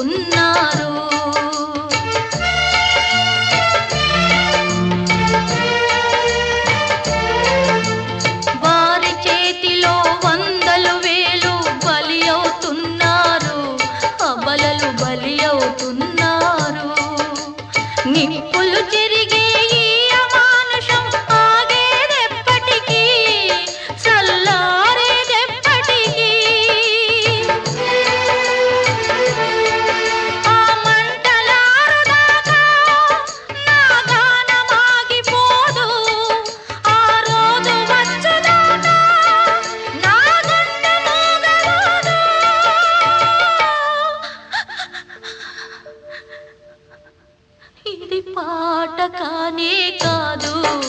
ఉన్నారు వారి చేతిలో వందలు బలి అవుతున్నారు అబలలు బలి అవుతున్నారు. నిప్పులు తిరిగే పాట కానే కాదు.